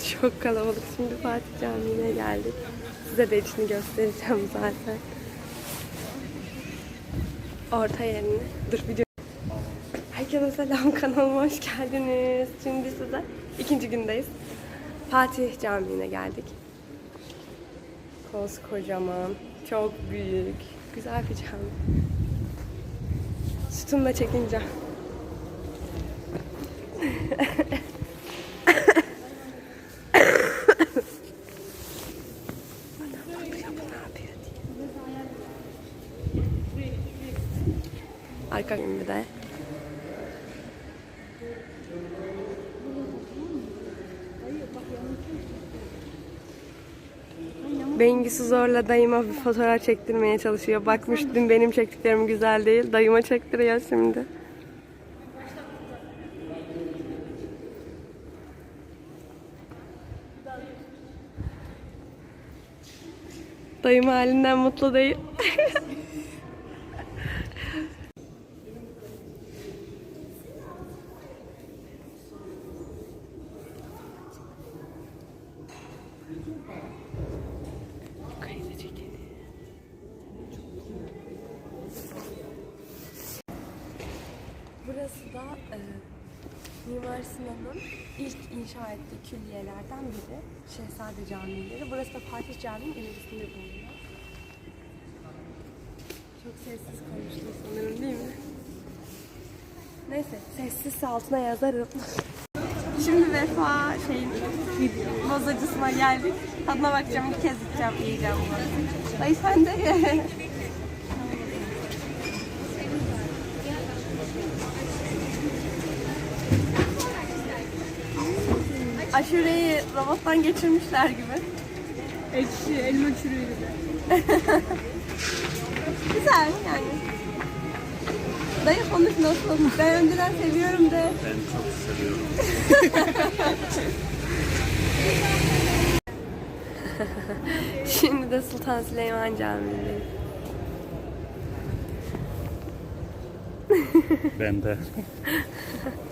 Çok kalabalık. Şimdi Fatih Camii'ne geldik. Size de içini göstereceğim zaten. Orta yerini. Dur video. Herkese selam kanalıma hoş geldiniz. Şimdi size ikinci gündeyiz. Fatih Camii'ne geldik. Koskocaman, çok büyük, güzel bir cami. Sütunla çekince. Adam bakıyor bu ne yapıyor diye. Arka gün bir de. Bengisi zorla dayıma bir fotoğraf çektirmeye çalışıyor. Bakmış dün benim çektiklerim güzel değil. Dayıma çektiriyor şimdi. Dayım halinden mutlu değil. Kaydı çekelim. Burası da e, Mimar Sinan'ın ilk inşa ettiği külliyelerden biri. Şehzade Camii'leri. Burası da Fatih Camii'nin ilerisinde bulunuyor. Çok sessiz konuştum sanırım değil mi? Neyse sessizse altına yazarım. Şimdi Vefa şeyin bozacısına geldik. Tadına bakacağım ilk kez gideceğim yiyeceğim bunu. Dayı sen de Aşureyi robottan geçirmişler gibi. Ekşi, elma çürüğü gibi. Güzel yani. Dayı konuş nasıl? Ben önceden seviyorum de. Ben çok seviyorum. Şimdi de Sultan Süleyman Camii'ndeyiz. Ben de.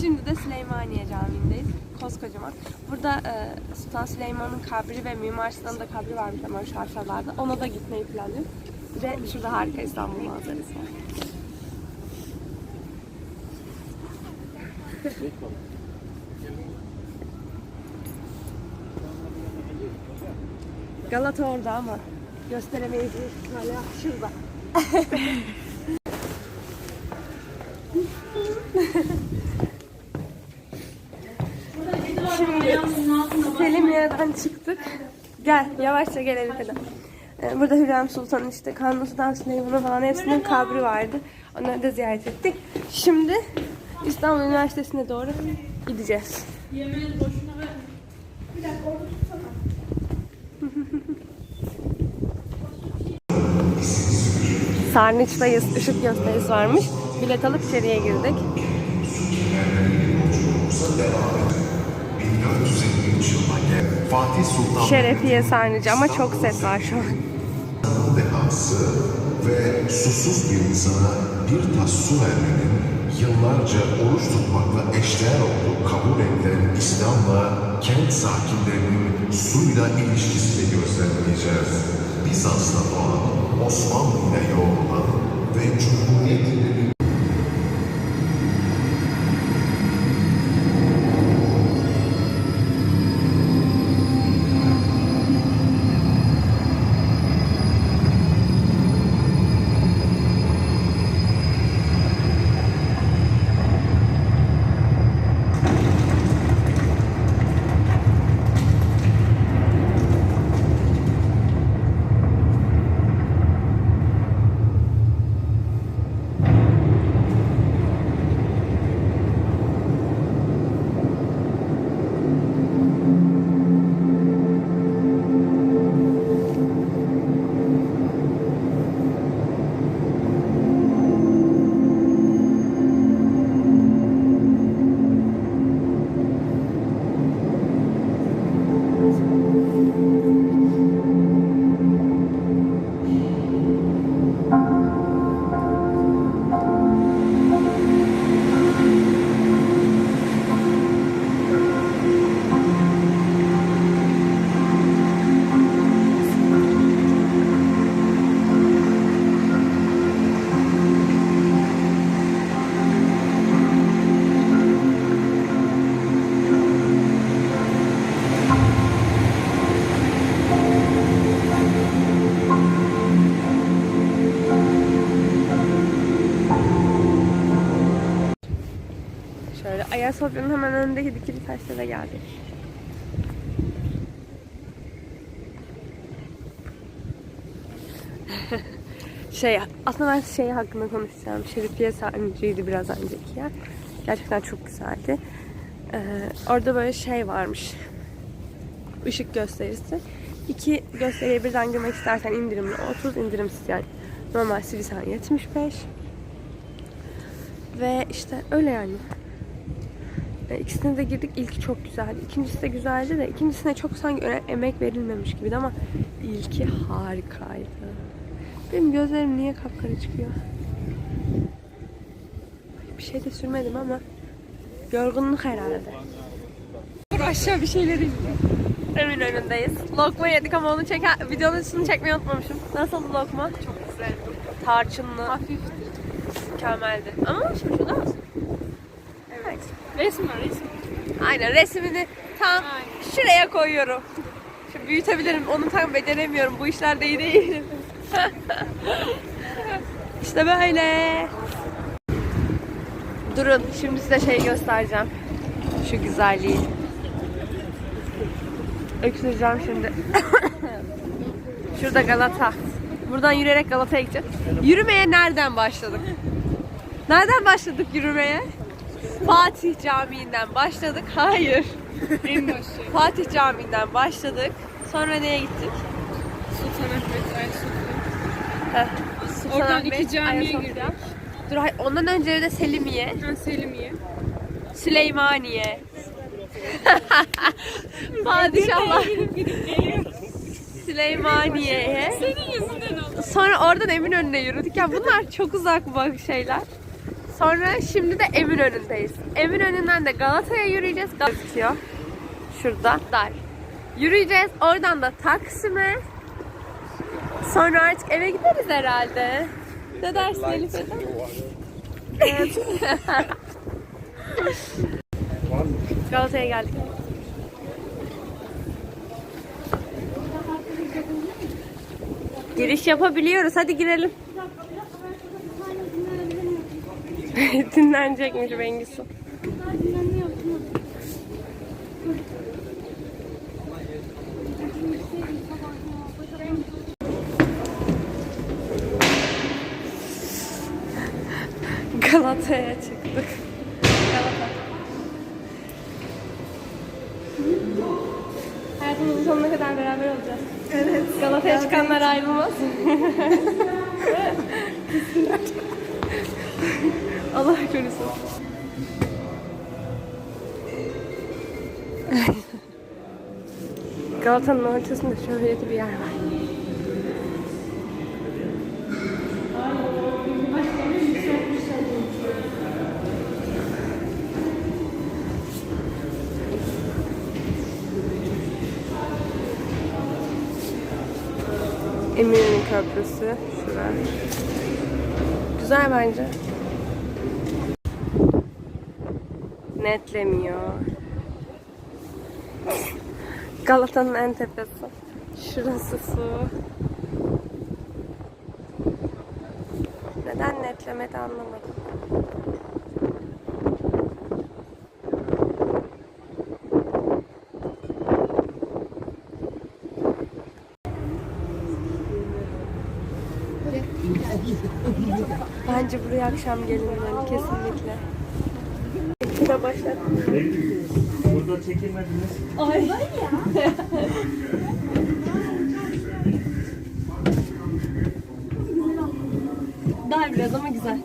Şimdi de Süleymaniye Camii'ndeyiz. Koskocaman. Burada e, Sultan Süleyman'ın kabri ve Mimar Sinan'ın da kabri varmış ama şu aşağılarda. Ona da gitmeyi planlıyorum. Bir de şurada harika İstanbul manzarası var. Galata orada ama gösteremeyiz. Hala şurada. Şimdi Selimiye'den çıktık. Gel yavaşça gelelim hadi. Ee, Burada Hürrem Sultan'ın işte Kanuni Sultan Süleyman'ın falan hepsinin kabri vardı. Onları da ziyaret ettik. Şimdi İstanbul Üniversitesi'ne doğru gideceğiz. Sarnıç'tayız. Işık gösterisi varmış. Bilet alıp içeriye girdik. Şerefiye Sarnıcı ama çok ses var şu an. Dehası ve susuz bir insana bir tas su vermenin yıllarca oruç tutmakla eşdeğer olduğu kabul edilen İslam'la kent sakinlerinin suyla ilişkisini gözlemleyeceğiz. Bizans'ta doğan, Osmanlı ile yoğrulan ve Cumhuriyet Ayasofya'nın hemen önündeki dikili taşlara geldik. şey aslında ben şey hakkında konuşacağım. Şerifiye Sarnıcı'ydı biraz önceki yer. Gerçekten çok güzeldi. Ee, orada böyle şey varmış. Işık gösterisi. İki gösteriye birden girmek istersen indirimli 30, indirimsiz yani. Normal Sivisen 75. Ve işte öyle yani. E, İkisine de girdik. İlki çok güzeldi. İkincisi de güzeldi de ikincisine çok sanki emek verilmemiş gibiydi ama ilki harikaydı. Benim gözlerim niye kapkara çıkıyor? Bir şey de sürmedim ama yorgunluk herhalde. Dur aşağı bir şeyleri Emin önündeyiz. Lokma yedik ama onu çeken videonun üstünü çekmeyi unutmamışım. Nasıl lokma? Çok güzel. Tarçınlı. Hafif. Mükemmeldi. Ama şimdi şurada mısın? Resim var resim. Aynen resmini tam Aynen. şuraya koyuyorum. Şimdi büyütebilirim. Onu tam beceremiyorum. Bu işlerde iyi değilim. işte böyle. Durun. Şimdi size şey göstereceğim. Şu güzelliği. Öksüreceğim şimdi. Şurada Galata. Buradan yürüyerek Galata'ya gideceğiz. Yürümeye nereden başladık? Nereden başladık yürümeye? Fatih Camii'nden başladık. Hayır. En başı. Fatih Camii'nden başladık. Sonra neye gittik? Sultanahmet, Ayasofya. Heh. Oradan Sultanahmet, iki camiye Ayasofya. girdik. Dur hayır, ondan önce de Selimiye, Ha, Selimiye. Süleymaniye. Padişahlar. Süleymaniye'ye. Senin yüzünden oldu. Sonra oradan Eminönü'ne yürüdük. Ya bunlar çok uzak bak şeyler. Sonra şimdi de Eminönü'ndeyiz. Eminönü'nden de Galata'ya yürüyeceğiz. Gözüküyor. Şurada. Dar. Yürüyeceğiz. Oradan da Taksim'e. Sonra artık eve gideriz herhalde. Ne dersin Elif? Evet. Galata'ya geldik. Giriş yapabiliyoruz. Hadi girelim. Dinlenecekmiş Bengisu. Galata'ya çıktık. Galata. Hayatımızın sonuna kadar beraber olacağız. Evet. Galata'ya çıkanlar ayrılmaz. Allah korusun. Galata'nın ortasında şöyle bir yer var. Eminönü Köprüsü. Şurada. Güzel bence. Netlemiyor. Galata'nın en tepesi. Şurası su. Neden netlemedi anlamadım. Bence buraya akşam gelinmeli kesinlikle. Şurada başlat. Burada çekilmediniz. Ay. Daha biraz ama güzel.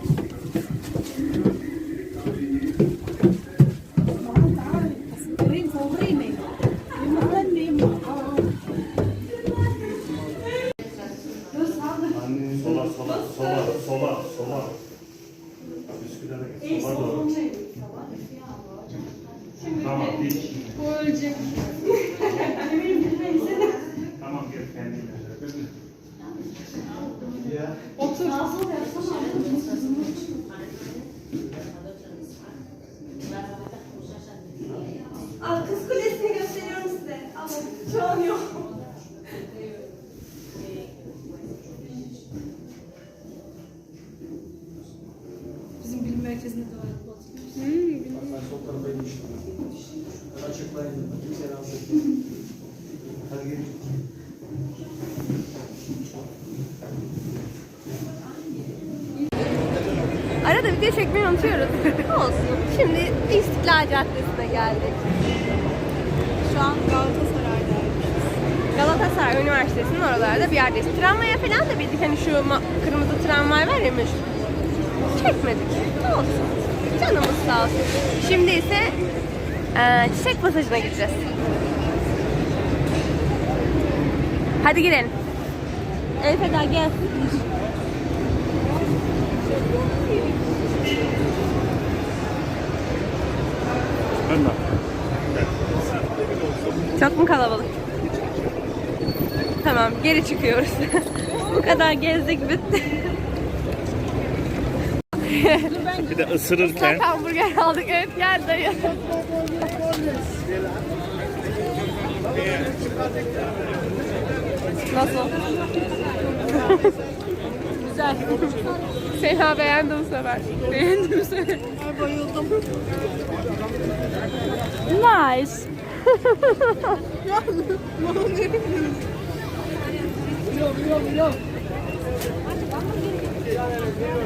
Al video çekmeyi unutuyoruz. Olsun. Şimdi İstiklal Caddesi'ne geldik. Şu an Galatasaray'dayım. Galatasaray Üniversitesi'nin oralarda bir yerdeyiz. Tramvaya falan da bindik. Hani şu kırmızı tramvay var ya meşhur. Çekmedik. Olsun. Canımız sağ olsun. Şimdi ise eee, çiçek pasajına gideceğiz. Hadi girelim. Elif Eda gel. Çok mu kalabalık? Tamam geri çıkıyoruz. Bu kadar gezdik bitti. Bir de ısırırken Islak hamburger aldık. Evet gel dayı. Nasıl? Güzel. Sena beğendi bu sefer. Beğendi bu sefer. Bayıldım. Nice.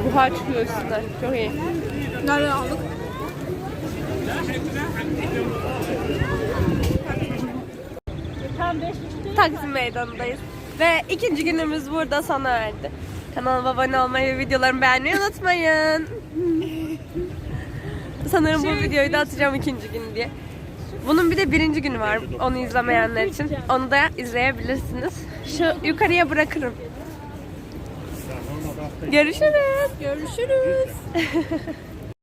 Buhar çıkıyor üstünden. Çok iyi. Nereden aldık? Taksim Meydanı'ndayız. Ve ikinci günümüz burada sona erdi. Kanalıma abone olmayı ve videolarımı beğenmeyi unutmayın. Sanırım bu videoyu da atacağım ikinci gün diye. Bunun bir de birinci günü var onu izlemeyenler için. Onu da izleyebilirsiniz. Şu yukarıya bırakırım. Görüşürüz. Görüşürüz.